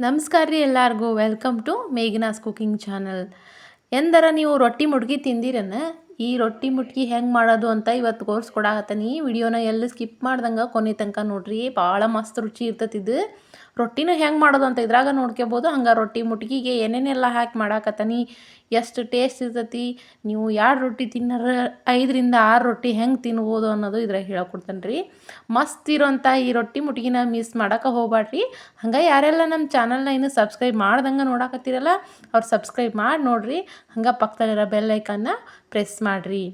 ನಮಸ್ಕಾರ ರೀ ಎಲ್ಲರಿಗೂ. Welcome to Meghana's cooking channel ಎಂದರ ನೀವು ರೊಟ್ಟಿ ಮುಟ್ಗಿ ತಿಂದಿರನ? ಈ ರೊಟ್ಟಿ ಮುಟ್ಗಿ ಹೆಂಗೆ ಮಾಡೋದು ಅಂತ ಇವತ್ತು ಕೋರ್ಸ್ ವಿಡಿಯೋನ ಎಲ್ಲ ಸ್ಕಿಪ್ ಮಾಡ್ದಂಗೆ ಕೊನೆ ತನಕ ನೋಡ್ರಿ. ಭಾಳ ಮಸ್ತ್ ರುಚಿ ಇರ್ತತಿದ್ದು ರೊಟ್ಟಿನ ಹೆಂಗೆ ಮಾಡೋದು ಅಂತ ಇದ್ರಾಗ ನೋಡ್ಕೋಬೋದು ಹಂಗೆ ರೊಟ್ಟಿ ಮುಟ್ಗಿಗೆ ಏನೇನೆಲ್ಲ ಹಾಕಿ ಮಾಡಾಕತ್ತನಿ. ಎಷ್ಟು ಟೇಸ್ಟ್ ಇರ್ತೈತಿ. ನೀವು ಎರಡು ರೊಟ್ಟಿ ತಿನ್ನರ, ಐದರಿಂದ ಆರು ರೊಟ್ಟಿ ಹೆಂಗೆ ತಿನ್ಬೋದು ಅನ್ನೋದು ಇದ್ರಾಗ ಹೇಳಕೊಡ್ತಾನೆ ರೀ ಮಸ್ತ್ ಇರೋಂಥ ಈ ರೊಟ್ಟಿ ಮುಟ್ಗಿನ ಮಿಸ್ ಮಾಡೋಕೆ ಹೋಗ್ಬೇಡ್ರಿ ಹಂಗೆ ಯಾರೆಲ್ಲ ನಮ್ಮ ಚಾನಲ್ನ ಇನ್ನೂ ಸಬ್ಸ್ಕ್ರೈಬ್ ಮಾಡ್ದಂಗೆ ನೋಡಾಕತ್ತೀರಲ್ಲ, ಅವ್ರು ಸಬ್ಸ್ಕ್ರೈಬ್ ಮಾಡಿ ನೋಡಿರಿ. ಹಂಗೆ ಪಕ್ಕದಲ್ಲಿರೋ ಬೆಲ್ ಐಕನ್ನ ಪ್ರೆಸ್ ಮಾಡಿರಿ.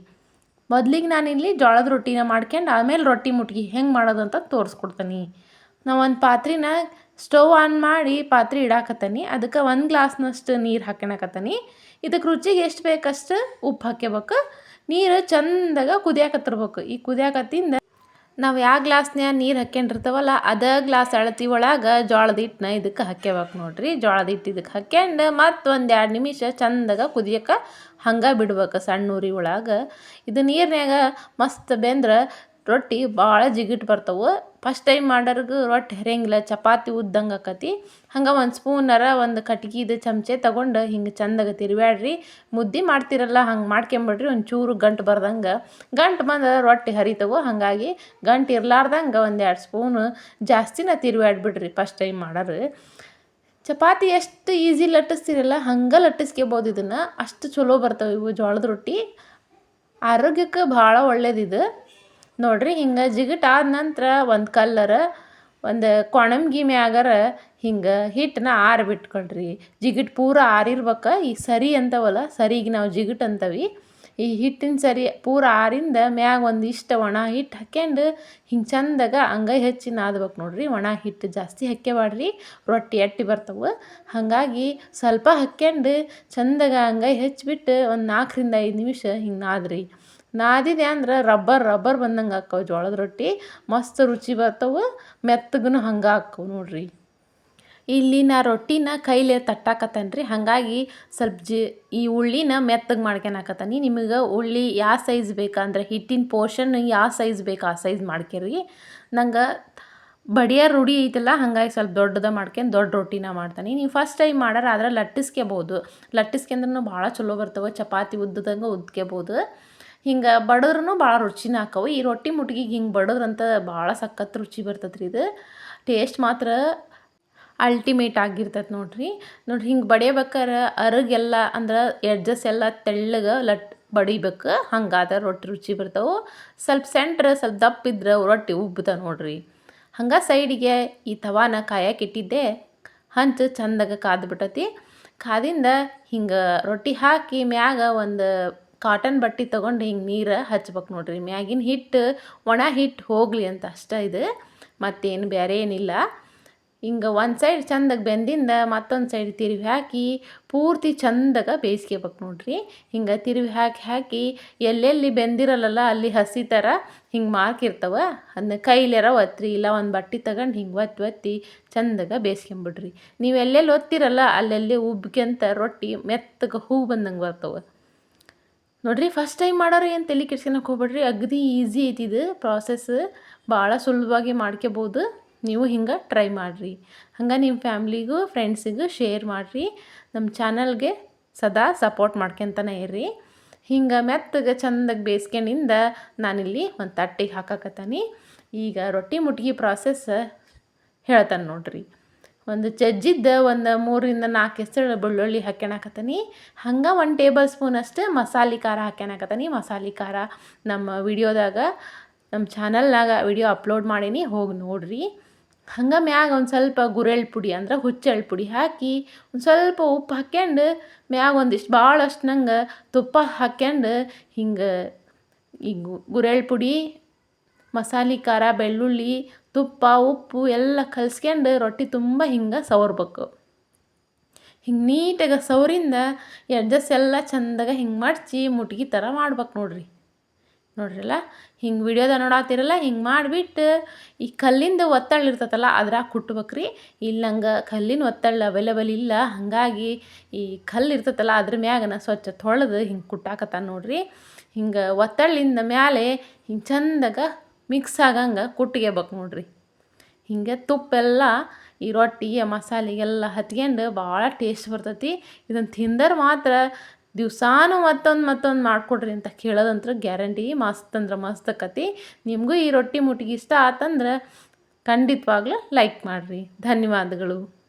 ಮೊದ್ಲಿಗೆ ಇಲ್ಲಿ ಜೋಳದ ರೊಟ್ಟಿನ ಮಾಡ್ಕೊಂಡು ಆಮೇಲೆ ರೊಟ್ಟಿ ಮುಟ್ಗಿ ಹೆಂಗೆ ಮಾಡೋದು ಅಂತ ತೋರಿಸ್ಕೊಡ್ತೀನಿ. ನಾವು ಒಂದು ಪಾತ್ರೆನ ಸ್ಟವ್ ಆನ್ ಮಾಡಿ ಪಾತ್ರೆ ಇಡಾಕತ್ತೀನಿ. ಅದಕ್ಕೆ ಒಂದು ಗ್ಲಾಸ್ನಷ್ಟು ನೀರು ಹಾಕ್ಯಣಕತ್ತೀನಿ ಇದಕ್ಕೆ ರುಚಿಗೆ ಎಷ್ಟು ಬೇಕಷ್ಟು ಉಪ್ಪು ಹಾಕ್ಯಬೇಕು. ನೀರು ಚಂದಾಗ ಕುದಿಯಾಕತ್ತಿರ್ಬೇಕು. ಈ ಕುದಿಯಾಕತ್ತಿಂದ ನಾವು ಯಾವ ಗ್ಲಾಸ್ನ್ಯಾಗ ನೀರು ಹಾಕ್ಯಂಡಿರ್ತವಲ್ಲ, ಅದೇ ಗ್ಲಾಸ್ ಅಳತಿ ಒಳಗೆ ಜೋಳದ ಹಿಟ್ಟನ್ನ ಇದಕ್ಕೆ ಹಾಕ್ಯಬೇಕು ನೋಡ್ರಿ. ಜೋಳದ ಹಿಟ್ಟು ಇದಕ್ಕೆ ಹಾಕ್ಯಂಡು ಮತ್ತು ಒಂದು ಎರಡು ನಿಮಿಷ ಚಂದಾಗ ಕುದಿಯಕ್ಕೆ ಹಂಗೆ ಬಿಡ್ಬೇಕು ಸಣ್ಣ ಉರಿ ಒಳಗೆ. ಇದು ನೀರಿನ್ಯಾಗ ಮಸ್ತ್ ಬೆಂದ್ರೆ ರೊಟ್ಟಿ ಭಾಳ ಜಿಗಿಟ್ ಬರ್ತವೆ. ಫಸ್ಟ್ ಟೈಮ್ ಮಾಡೋರ್ಗು ರೊಟ್ಟಿ ಹರಿಯಂಗಿಲ್ಲ ಚಪಾತಿ ಉದ್ದಂಗೆ ಆಕತಿ. ಹಂಗೆ ಒಂದು ಸ್ಪೂನರ ಒಂದು ಕಟ್ಗಿದು ಚಮಚೆ ತಗೊಂಡು ಹಿಂಗೆ ಚಂದಾಗ ತಿರುವ್ಯಾಡ್ರಿ ಮುದ್ದೆ ಮಾಡ್ತಿರಲ್ಲ, ಹಂಗೆ ಮಾಡ್ಕೊಂಬಿಡ್ರಿ ಚೂರು ಗಂಟು ಬರ್ದಂಗೆ. ಗಂಟು ಬಂದ್ರೆ ರೊಟ್ಟಿ ಹರಿತವು, ಹಾಗಾಗಿ ಗಂಟು ಇರ್ಲಾರ್ದಂಗೆ ಒಂದು ಎರಡು ಸ್ಪೂನು ಜಾಸ್ತಿನ ತಿರುವ್ಯಾಡ್ಬಿಡ್ರಿ ಫಸ್ಟ್ ಟೈಮ್ ಮಾಡೋರು. ಚಪಾತಿ ಎಷ್ಟು ಈಸಿ ಲಟ್ಟಿಸ್ತಿರಲ್ಲ, ಹಂಗೆ ಲಟ್ಟಿಸ್ಕೋಬೋದು ಇದನ್ನು. ಅಷ್ಟು ಚಲೋ ಬರ್ತವೆ ಇವು ಜೋಳದ ರೊಟ್ಟಿ. ಆರೋಗ್ಯಕ್ಕೆ ಭಾಳ ಒಳ್ಳೇದಿದು ನೋಡ್ರಿ ಹಿಂಗೆ ಜಿಗಿಟ್ ಆದ ನಂತರ ಒಂದು ಕಲ್ಲರ, ಒಂದು ಕೊಣಮ್ಗಿ ಮ್ಯಾಗರ ಹಿಂಗೆ ಹಿಟ್ಟನ್ನ ಆರಿ ಬಿಟ್ಕೊಳ್ರಿ. ಜಿಗಿಟ್ ಪೂರ ಆರಿರ್ಬೇಕು. ಈ ಸರಿ ಅಂತವಲ್ಲ, ಸರಿಗೆ ನಾವು ಜಿಗಿಟ್ ಅಂತವಿ. ಈ ಹಿಟ್ಟಿನ ಸರಿ ಪೂರ ಆರಿಂದ ಮ್ಯಾಗ ಒಂದಿಷ್ಟು ಒಣ ಹಿಟ್ಟು ಹಾಕ್ಯಂಡು ಹಿಂಗೆ ಚಂದಾಗ ಅಂಗೈ ಹೆಚ್ಚಿನ ನಾದ್ಬೇಕು ನೋಡ್ರಿ. ಒಣ ಹಿಟ್ಟು ಜಾಸ್ತಿ ಹಾಕ್ಯಬಾಡ್ರಿ. ರೊಟ್ಟಿ ಅಟ್ಟಿ ಬರ್ತವೆ. ಹಾಗಾಗಿ ಸ್ವಲ್ಪ ಹಾಕ್ಯಂಡು ಚಂದಾಗ ಅಂಗೈ ಹೆಚ್ಚಿಬಿಟ್ಟು ಒಂದು ನಾಲ್ಕರಿಂದ ಐದು ನಿಮಿಷ ಹಿಂಗೆ ನಾದ್ರಿ. ನಾದಿದೆ ಅಂದ್ರೆ ರಬ್ಬರ್ ರಬ್ಬರ್ ಬಂದಂಗೆ ಆಕ್ಕವು ಜೋಳದ ರೊಟ್ಟಿ. ಮಸ್ತ್ ರುಚಿ ಬರ್ತವೆ ಮೆತ್ತಗೂ ಹಂಗೆ ಆಕ್ಕವು ನೋಡ್ರಿ. ಇಲ್ಲಿ ನಾ ರೊಟ್ಟಿನ ಕೈಲೇ ತಟ್ಟಾಕತ್ತೇನೆ ರೀ ಹಾಗಾಗಿ ಸ್ವಲ್ಪ ಜಿ, ಈ ಉಳ್ಳಿನ ಮೆತ್ತಗೆ ಮಾಡ್ಕೊಳಕತ್ತೀನಿ ನಿಮಗೆ ಉಳ್ಳಿ ಯಾವ ಸೈಜ್ ಬೇಕಂದ್ರೆ ಹಿಟ್ಟಿನ ಪೋರ್ಷನ್ ಯಾವ ಸೈಜ್ ಬೇಕು ಆ ಸೈಜ್ ಮಾಡ್ಕೊರಿ ನಂಗೆ ಬಡಿಯ ರೂಢಿ ಐತಲ್ಲ, ಹಾಗಾಗಿ ಸ್ವಲ್ಪ ದೊಡ್ಡದ ಮಾಡ್ಕೊಂಡು ದೊಡ್ಡ ರೊಟ್ಟಿನ ಮಾಡ್ತೀನಿ. ನೀವು ಫಸ್ಟ್ ಟೈಮ್ ಮಾಡಾರ ಆದ್ರೆ ಲಟ್ಟಿಸ್ಕೋಬೋದು ಲಟ್ಟಿಸ್ಕೊಂಡ್ರೂ ಭಾಳ ಚಲೋ ಬರ್ತವೆ, ಚಪಾತಿ ಉದ್ದದಂಗೆ ಉದ್ಕೋಬೋದು ಹಿಂಗೆ ಬಡದ್ರೂ ಭಾಳ ರುಚಿನ ಹಾಕವು. ಈ ರೊಟ್ಟಿ ಮುಟ್ಗಿಗೆ ಹಿಂಗೆ ಬಡದ್ರಂತ ಭಾಳ ಸಖತ್ ರುಚಿ ಬರ್ತದೆ ರೀ ಇದು. ಟೇಸ್ಟ್ ಮಾತ್ರ ಅಲ್ಟಿಮೇಟ್ ಆಗಿರ್ತೈತೆ ನೋಡ್ರಿ. ನೋಡ್ರಿ ಹಿಂಗೆ ಬಡಿಯಬೇಕಾರೆ ಅರಗೆಲ್ಲ ಅಂದ್ರೆ ಎಡ್ಜಸ್ ಎಲ್ಲ ತೆಳ್ಳಗೆ ಲಟ್ ಬಡಿಬೇಕು. ಹಂಗಾದ್ರೆ ರೊಟ್ಟಿ ರುಚಿ ಬರ್ತಾವೆ. ಸ್ವಲ್ಪ ಸೆಂಟ್ರ್ ಸ್ವಲ್ಪ ದಪ್ಪ ಇದ್ರೆ ರೊಟ್ಟಿ ಉಬ್ಬತ ನೋಡ್ರಿ. ಹಂಗೆ ಸೈಡಿಗೆ ಈ ತವಾನ ಕಾಯಕ್ಕೆ ಇಟ್ಟಿದ್ದೆ. ಹಂಚು ಚಂದಾಗ ಕಾದು ಬಿಟ್ಟತಿ ಕಾದಿಂದ ಹಿಂಗೆ ರೊಟ್ಟಿ ಹಾಕಿ ಮ್ಯಾಗ ಒಂದು ಕಾಟನ್ ಬಟ್ಟೆ ತೊಗೊಂಡು ಹಿಂಗೆ ನೀರು ಹಚ್ಬೇಕು ನೋಡ್ರಿ. ಮ್ಯಾಗಿನ ಹಿಟ್ಟು ಒಣ ಹಿಟ್ಟು ಹೋಗಲಿ ಅಂತ ಅಷ್ಟೇ ಇದು. ಮತ್ತೇನು ಬೇರೆ ಏನಿಲ್ಲ. ಹಿಂಗೆ ಒಂದು ಸೈಡ್ ಚಂದಾಗ ಬೆಂದಿಂದ ಮತ್ತೊಂದು ಸೈಡ್ ತಿರುವಿ ಹಾಕಿ ಪೂರ್ತಿ ಚಂದಾಗ ಬೇಯಿಸ್ಕೋಬೇಕು ನೋಡ್ರಿ. ಹಿಂಗೆ ತಿರುವಿ ಹಾಕಿ ಹಾಕಿ ಎಲ್ಲೆಲ್ಲಿ ಬೆಂದಿರಲ್ಲ ಅಲ್ಲಿ ಹಸಿ ಥರ ಹಿಂಗೆ ಮಾರ್ಕ್ ಇರ್ತವೆ. ಅದನ್ನ ಕೈಲೆರ ಒತ್ತಿರಿ ಇಲ್ಲ ಒಂದು ಬಟ್ಟೆ ತಗೊಂಡು ಹಿಂಗೆ ಒತ್ತಿ ಒತ್ತಿ ಚಂದಾಗ ಬೇಯಿಸ್ಕೊಂಬಿಡ್ರಿ. ನೀವು ಎಲ್ಲೆಲ್ಲಿ ಒತ್ತಿರಲ್ಲ ಅಲ್ಲೆಲ್ಲಿ ಉಬ್ಬ್ಕೊಂತ ರೊಟ್ಟಿ ಮೆತ್ತಗೆ ಹೂ ಬಂದಂಗೆ ಬರ್ತವೆ. ನೋಡ್ರಿ ಫಸ್ಟ್ ಟೈಮ್ ಮಾಡೋರು ಏನು ತಲೆ ಕೆಡ್ಸ್ಕೊಳಕ್ಕೆ ಹೋಗ್ಬೇಡ್ರಿ. ಅಗದಿ ಈಸಿ ಐತಿ ಇದು ಪ್ರಾಸೆಸ್ ಭಾಳ ಸುಲಭವಾಗಿ ಮಾಡ್ಕೋಬೋದು ನೀವು ಹಿಂಗೆ ಟ್ರೈ ಮಾಡಿರಿ. ಹಂಗೆ ನಿಮ್ಮ ಫ್ಯಾಮ್ಲಿಗೂ ಫ್ರೆಂಡ್ಸಿಗೂ ಶೇರ್ ಮಾಡಿರಿ. ನಮ್ಮ ಚಾನಲ್ಗೆ ಸದಾ ಸಪೋರ್ಟ್ ಮಾಡ್ಕೊತಾನೆ ಇರ್ರಿ. ಹಿಂಗೆ ಮೆತ್ತಗೆ ಚಂದಾಗಿ ಬೇಯಿಸ್ಕೊಂಡಿಂದ ನಾನಿಲ್ಲಿ ಒಂದು ತಟ್ಟಿಗೆ ಹಾಕಕತ್ತೀನಿ. ಈಗ ರೊಟ್ಟಿ ಮುಟ್ಗಿ ಪ್ರಾಸೆಸ್ ಹೇಳ್ತಾನೆ ನೋಡ್ರಿ. ಒಂದು ಜಜ್ಜಿದ್ದ ಒಂದು ಮೂರಿಂದ ನಾಲ್ಕು ಹೆಸರು ಬೆಳ್ಳುಳ್ಳಿ ಹಾಕ್ಯಣಕತ್ತೀನಿ ಹಂಗೆ ಒಂದು ಟೇಬಲ್ ಸ್ಪೂನ್ ಅಷ್ಟು ಮಸಾಲೆ ಖಾರ ಹಾಕ್ಯಣಕತ್ತೀನಿ ಮಸಾಲೆ ಖಾರ ನಮ್ಮ ವಿಡಿಯೋದಾಗ, ನಮ್ಮ ಚಾನಲ್ನಾಗ ವಿಡಿಯೋ ಅಪ್ಲೋಡ್ ಮಾಡೀನಿ, ಹೋಗಿ ನೋಡ್ರಿ. ಹಂಗೆ ಮ್ಯಾಗ ಒಂದು ಸ್ವಲ್ಪ ಗುರೆಳ್ ಪುಡಿ ಅಂದ್ರೆ ಹುಚ್ಚೆಳ್ಳು ಪುಡಿ ಹಾಕಿ, ಒಂದು ಸ್ವಲ್ಪ ಉಪ್ಪು ಹಾಕ್ಯಂಡು ಮ್ಯಾಗ ಒಂದಿಷ್ಟು ಭಾಳಷ್ಟು ನಂಗೆ ತುಪ್ಪ ಹಾಕ್ಯಂಡು ಹಿಂಗೆ ಈ ಗುರೆಳ್ ಪುಡಿ, ಮಸಾಲೆ ಖಾರ, ಬೆಳ್ಳುಳ್ಳಿ ತುಪ್ಪ, ಉಪ್ಪು ಎಲ್ಲ ಕಲ್ಸ್ಕೊಂಡು ರೊಟ್ಟಿ ತುಂಬ ಹಿಂಗೆ ಸವರ್ಬೇಕು. ಹಿಂಗೆ ನೀಟಾಗಿ ಸವರಿಂದ ಎಡ್ಜಸ್ ಎಲ್ಲ ಚಂದಾಗ ಹಿಂಗೆ ಮಡ್ಚಿ ಮುಟ್ಗಿ ಥರ ಮಾಡ್ಬೇಕು ನೋಡ್ರಿ. ನೋಡ್ರಲ್ಲ? ಹಿಂಗೆ ವಿಡಿಯೋದ ನೋಡಾತಿರಲ್ಲ, ಹಿಂಗೆ ಮಾಡಿಬಿಟ್ಟು ಈ ಕಲ್ಲಿಂದ ಒತ್ತಳ್ಳ ಇರ್ತೈತಲ್ಲ, ಅದ್ರಾಗ ಕುಟ್ಬೇಕ್ರಿ. ಇಲ್ಲ ಹಂಗೆ ಕಲ್ಲಿನ ಒತ್ತಳ್ಳ ಅವೈಲೇಬಲ್ ಇಲ್ಲ. ಹಾಗಾಗಿ ಈ ಕಲ್ಲು ಇರ್ತೈತಲ್ಲ, ಅದ್ರ ಮ್ಯಾಗ ಸ್ವಚ್ಛ ತೊಳೆದು ಹಿಂಗೆ ಕುಟ್ಟಾಕತ್ತ ನೋಡ್ರಿ. ಹಿಂಗೆ ಒತ್ತಳ್ಳಿಂದ ಮ್ಯಾಲೆ ಹಿಂಗೆ ಚಂದಾಗ ಮಿಕ್ಸ್ ಆಗಂಗೆ ಕುಟ್ಟಿಗೆಬೇಕು ನೋಡ್ರಿ. ಹಿಂಗೆ ತುಪ್ಪೆಲ್ಲ ಈ ರೊಟ್ಟಿಗೆ ಮಸಾಲೆಗೆಲ್ಲ ಹತ್ಕೊಂಡು ಭಾಳ ಟೇಸ್ಟ್ ಬರ್ತೈತಿ. ಇದನ್ನು ತಿಂದರೆ ಮಾತ್ರ ದಿವ್ಸಾನು ಮತ್ತೊಂದು ಮತ್ತೊಂದು ಮಾಡಿಕೊಡ್ರಿ ಅಂತ ಕೇಳೋದಂತ್ರ ಗ್ಯಾರಂಟಿ ಮಸ್ತ್ ಅಂದ್ರೆ ಮಸ್ತ್ ಆಕತಿ. ನಿಮಗೂ ಈ ರೊಟ್ಟಿ ಮುಟ್ಟಿಗೆ ಇಷ್ಟ ಆತಂದ್ರೆ ಖಂಡಿತವಾಗ್ಲೂ ಲೈಕ್ ಮಾಡಿರಿ. ಧನ್ಯವಾದಗಳು.